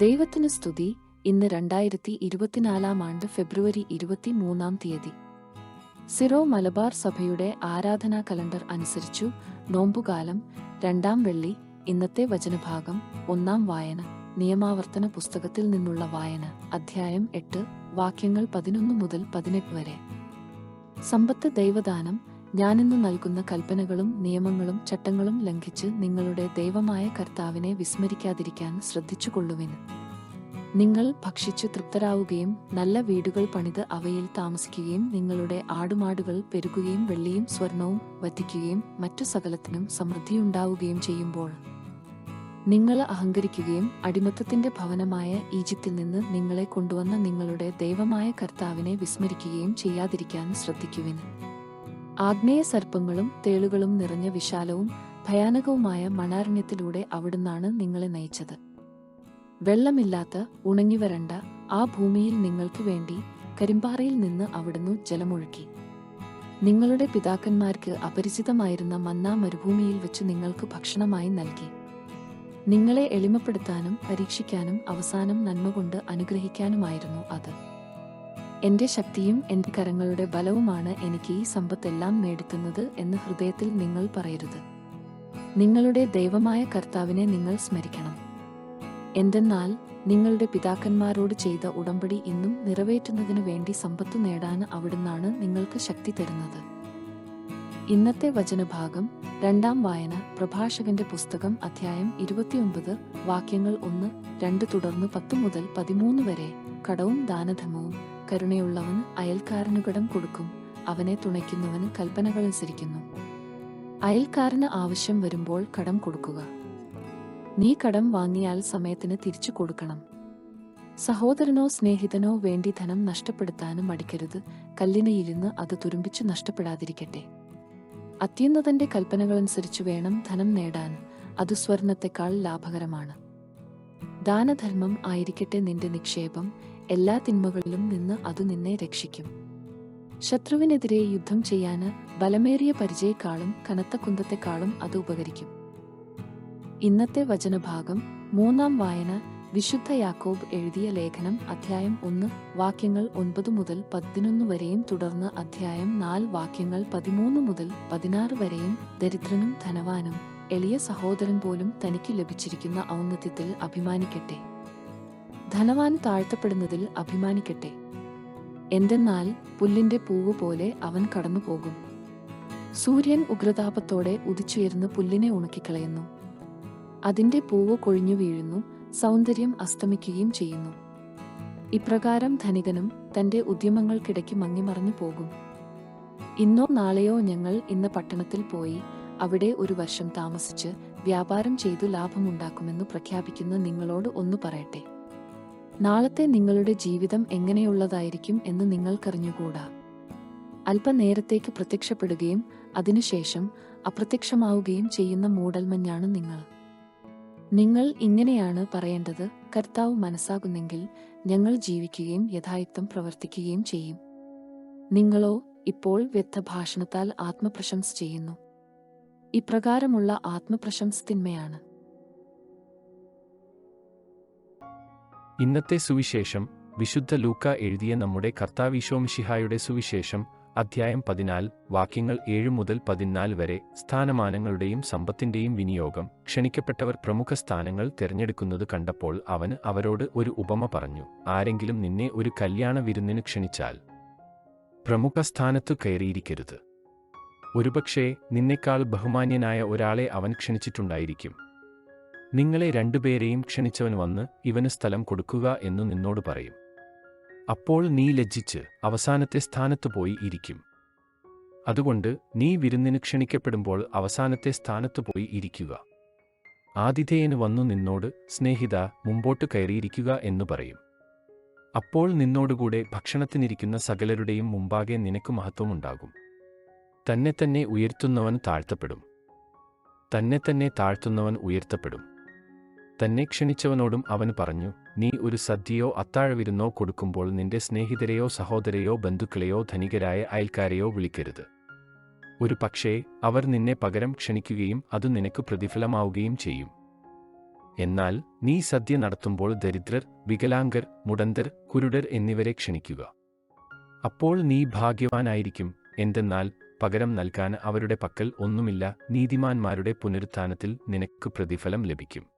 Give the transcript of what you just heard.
ദൈവത്തിന് സ്തുതി. ഇന്ന് രണ്ടായിരത്തി ഇരുപത്തിനാലാം ആണ്ട് ഫെബ്രുവരി ഇരുപത്തി മൂന്നാം തീയതി. സിറോ മലബാർ സഭയുടെ ആരാധനാ കലണ്ടർ അനുസരിച്ചു നോമ്പുകാലം രണ്ടാം വെള്ളി ഇന്നത്തെ വചനഭാഗം ഒന്നാം വായന നിയമാവർത്തന പുസ്തകത്തിൽ നിന്നുള്ള വായന അധ്യായം എട്ട് വാക്യങ്ങൾ പതിനൊന്ന് മുതൽ പതിനെട്ട് വരെ. സമ്പത്ത് ദൈവദാനം ഞാനിന്ന് നൽകുന്ന കൽപ്പനകളും നിയമങ്ങളും ചട്ടങ്ങളും ലംഘിച്ച് നിങ്ങളുടെ ദൈവമായ കർത്താവിനെ വിസ്മരിക്കാതിരിക്കാൻ ശ്രദ്ധിച്ചുകൊള്ളുവിന് നിങ്ങൾ ഭക്ഷിച്ചു തൃപ്തരാവുകയും നല്ല വീടുകൾ പണിത് അവയിൽ താമസിക്കുകയും നിങ്ങളുടെ ആടുമാടുകൾ പെരുകുകയും വെള്ളിയും സ്വർണവും വധിക്കുകയും മറ്റു സകലത്തിനും സമൃദ്ധിയുണ്ടാവുകയും ചെയ്യുമ്പോൾ നിങ്ങൾ അഹങ്കരിക്കുകയും അടിമത്തത്തിന്റെ ഭവനമായ ഈജിപ്തിൽ നിന്ന് നിങ്ങളെ കൊണ്ടുവന്ന നിങ്ങളുടെ ദൈവമായ കർത്താവിനെ വിസ്മരിക്കുകയും ചെയ്യാതിരിക്കാൻ ശ്രദ്ധിക്കുവിന് ആഗ്നേയ സർപ്പങ്ങളും തേളുകളും നിറഞ്ഞ വിശാലവും ഭയാനകവുമായ മണാരണ്യത്തിലൂടെ അവിടുന്നാണ് നിങ്ങളെ നയിച്ചത്. വെള്ളമില്ലാത്ത ഉണങ്ങിവരണ്ട ആ ഭൂമിയിൽ നിങ്ങൾക്ക് വേണ്ടി കരിമ്പാറയിൽ നിന്ന് അവിടുന്ന് ജലമൊഴുക്കി നിങ്ങളുടെ പിതാക്കന്മാർക്ക് അപരിചിതമായിരുന്ന മന്നാ മരുഭൂമിയിൽ വെച്ച് നിങ്ങൾക്ക് ഭക്ഷണമായി നൽകി. നിങ്ങളെ എളിമപ്പെടുത്താനും പരീക്ഷിക്കാനും അവസാനം നന്മ കൊണ്ട് അനുഗ്രഹിക്കാനുമായിരുന്നു അത്. എന്റെ ശക്തിയും എന്റെ കരങ്ങളുടെ ബലവുമാണ് എനിക്ക് ഈ സമ്പത്തെല്ലാം നേടുത്തുന്നത് എന്ന് ഹൃദയത്തിൽ നിങ്ങൾ പറയരുത്. നിങ്ങളുടെ ദൈവമായ കർത്താവിനെ നിങ്ങൾ സ്മരിക്കണം. എന്തെന്നാൽ നിങ്ങളുടെ പിതാക്കന്മാരോട് ചെയ്ത ഉടമ്പടി ഇന്നും നിറവേറ്റുന്നതിനു വേണ്ടി സമ്പത്ത് നേടാൻ അവിടുന്നാണ് നിങ്ങൾക്ക് ശക്തി തരുന്നത്. ഇന്നത്തെ വചനഭാഗം രണ്ടാം വായന പ്രഭാഷകന്റെ പുസ്തകം അധ്യായം ഇരുപത്തിയൊൻപത് വാക്യങ്ങൾ ഒന്ന് രണ്ട് തുടർന്ന് പത്ത് മുതൽ പതിമൂന്ന് വരെ. കടവും ദാനധമവും കരുണയുള്ളവൻ അയൽക്കാരനു കടം കൊടുക്കും അവനെ തുണയ്ക്കുന്നവന് കൽപ്പനകൾ അനുസരിക്കുന്നു. അയൽക്കാരന് ആവശ്യം വരുമ്പോൾ കടം കൊടുക്കുക. നീ കടം വാങ്ങിയാൽ സമയത്തിന് തിരിച്ചു കൊടുക്കണം. സഹോദരനോ സ്നേഹിതനോ വേണ്ടി ധനം നഷ്ടപ്പെടുത്താനും മടിക്കരുത്. കല്ലിനയിരുന്ന് അത് തുരുമ്പിച്ചു നഷ്ടപ്പെടാതിരിക്കട്ടെ. അത്യുന്നതന്റെ കൽപ്പനകളനുസരിച്ച് വേണം ധനം നേടാൻ. അത് സ്വർണത്തെക്കാൾ ലാഭകരമാണ്. ദാനധർമ്മം ആയിരിക്കട്ടെ നിന്റെ നിക്ഷേപം. എല്ലാ തിന്മകളിലും നിന്ന് അത് നിന്നെ രക്ഷിക്കും. ശത്രുവിനെതിരെ യുദ്ധം ചെയ്യാന് ബലമേറിയ പരിചയക്കാളും കനത്ത കുന്തത്തെക്കാളും അത് ഉപകരിക്കും. ഇന്നത്തെ വചനഭാഗം മൂന്നാം വായന വിശുദ്ധ യാക്കോബ് എഴുതിയ ലേഖനം അധ്യായം ഒന്ന് വാക്യങ്ങൾ ഒൻപത് മുതൽ പതിനൊന്ന് വരെയും തുടർന്ന് അധ്യായം നാല് വാക്യങ്ങൾ പതിമൂന്ന് മുതൽ പതിനാറ് വരെയും ദരിദ്രനും ധനവാനും എളിയ സഹോദരൻ പോലും തനിക്ക് ലഭിച്ചിരിക്കുന്ന ഔന്നത്യത്തിൽ അഭിമാനിക്കട്ടെ. ധനവാൻ താഴ്ത്തപ്പെടുന്നതിൽ അഭിമാനിക്കട്ടെ. എന്തെന്നാൽ പുല്ലിന്റെ പൂവ് പോലെ അവൻ കടന്നുപോകും. സൂര്യൻ ഉഗ്രതാപത്തോടെ ഉദിച്ചുയർന്ന് പുല്ലിനെ ഉണക്കിക്കളയുന്നു. അതിന്റെ പൂവ് കൊഴിഞ്ഞു വീഴുന്നു സൗന്ദര്യം അസ്തമിക്കുകയും ചെയ്യുന്നു. ഇപ്രകാരം ധനികനും തന്റെ ഉദ്യമങ്ങൾക്കിടയ്ക്ക് മങ്ങിമറഞ്ഞു പോകും. ഇന്നോ നാളെയോ ഞങ്ങൾ ഇന്ന് പട്ടണത്തിൽ പോയി അവിടെ ഒരു വർഷം താമസിച്ച് വ്യാപാരം ചെയ്തു ലാഭമുണ്ടാക്കുമെന്ന് പ്രഖ്യാപിക്കുന്ന നിങ്ങളോട് ഒന്ന് പറയട്ടെ. നാളത്തെ നിങ്ങളുടെ ജീവിതം എങ്ങനെയുള്ളതായിരിക്കും എന്ന് നിങ്ങൾക്കറിഞ്ഞുകൂടാ. അല്പനേരത്തേക്ക് പ്രത്യക്ഷപ്പെടുകയും അതിനുശേഷം അപ്രത്യക്ഷമാവുകയും ചെയ്യുന്ന മൂടൽമഞ്ഞാണ് നിങ്ങൾ. നിങ്ങൾ ഇങ്ങനെയാണ് പറയേണ്ടത്. കർത്താവ് മനസ്സാകുന്നെങ്കിൽ ഞങ്ങൾ ജീവിക്കുകയും യഥാർത്ഥം പ്രവർത്തിക്കുകയും ചെയ്യും. നിങ്ങളോ ഇപ്പോൾ വ്യക്തഭാഷണത്താൽ ആത്മപ്രശംസ ചെയ്യുന്നു. ഇപ്രകാരമുള്ള ആത്മപ്രശംസ തിന്മയാണ് ഇന്നത്തെ സുവിശേഷം വിശുദ്ധ ലൂക്ക എഴുതിയ നമ്മുടെ കർത്താവിശോമിഷിഹായുടെ സുവിശേഷം അധ്യായം പതിനാല് വാക്യങ്ങൾ ഏഴ് മുതൽ പതിനാല് വരെ സ്ഥാനമാനങ്ങളുടെയും സമ്പത്തിന്റെയും വിനിയോഗം. ക്ഷണിക്കപ്പെട്ടവർ പ്രമുഖ സ്ഥാനങ്ങൾ തിരഞ്ഞെടുക്കുന്നത് കണ്ടപ്പോൾ അവന് അവരോട് ഒരു ഉപമ പറഞ്ഞു ആരെങ്കിലും നിന്നെ ഒരു കല്യാണ വിരുന്നിന് ക്ഷണിച്ചാൽ പ്രമുഖ സ്ഥാനത്തു കയറിയിരിക്കരുത്. ഒരുപക്ഷേ നിന്നേക്കാൾ ബഹുമാന്യനായ ഒരാളെ അവൻ ക്ഷണിച്ചിട്ടുണ്ടായിരിക്കും. നിങ്ങളെ രണ്ടുപേരെയും ക്ഷണിച്ചവൻ വന്ന് ഇവന് സ്ഥലം കൊടുക്കുക എന്നു നിന്നോട് പറയും. അപ്പോൾ നീ ലജ്ജിച്ച് അവസാനത്തെ സ്ഥാനത്ത് പോയി ഇരിക്കും. അതുകൊണ്ട് നീ വിരുന്നിന് ക്ഷണിക്കപ്പെടുമ്പോൾ അവസാനത്തെ സ്ഥാനത്ത് പോയി ഇരിക്കുക. ആതിഥേയന് വന്നു നിന്നോട് സ്നേഹിത മുമ്പോട്ട് കയറിയിരിക്കുക എന്നു പറയും. അപ്പോൾ നിന്നോടുകൂടെ ഭക്ഷണത്തിനിരിക്കുന്ന സകലരുടെയും മുമ്പാകെ നിനക്ക് മഹത്വമുണ്ടാകും. തന്നെ തന്നെ ഉയർത്തുന്നവൻ താഴ്ത്തപ്പെടും. തന്നെ തന്നെ താഴ്ത്തുന്നവൻ ഉയർത്തപ്പെടും. തന്നെ ക്ഷണിച്ചവനോടും അവൻ പറഞ്ഞു നീ ഒരു സദ്യയോ അത്താഴവിരുന്നോ കൊടുക്കുമ്പോൾ നിന്റെ സ്നേഹിതരെയോ സഹോദരയോ ബന്ധുക്കളെയോ ധനികരായ അയൽക്കാരെയോ വിളിക്കരുത്. ഒരു പക്ഷേ അവർ നിന്നെ പകരം ക്ഷണിക്കുകയും അത് നിനക്ക് പ്രതിഫലമാവുകയും ചെയ്യും. എന്നാൽ നീ സദ്യ നടത്തുമ്പോൾ ദരിദ്രർ വികലാംഗർ മുടന്തർ കുരുടർ എന്നിവരെ ക്ഷണിക്കുക. അപ്പോൾ നീ ഭാഗ്യവാനായിരിക്കും. എന്തെന്നാൽ പകരം നൽകാൻ അവരുടെ പക്കൽ ഒന്നുമില്ല നീതിമാന്മാരുടെ പുനരുത്ഥാനത്തിൽ നിനക്ക് പ്രതിഫലം ലഭിക്കും.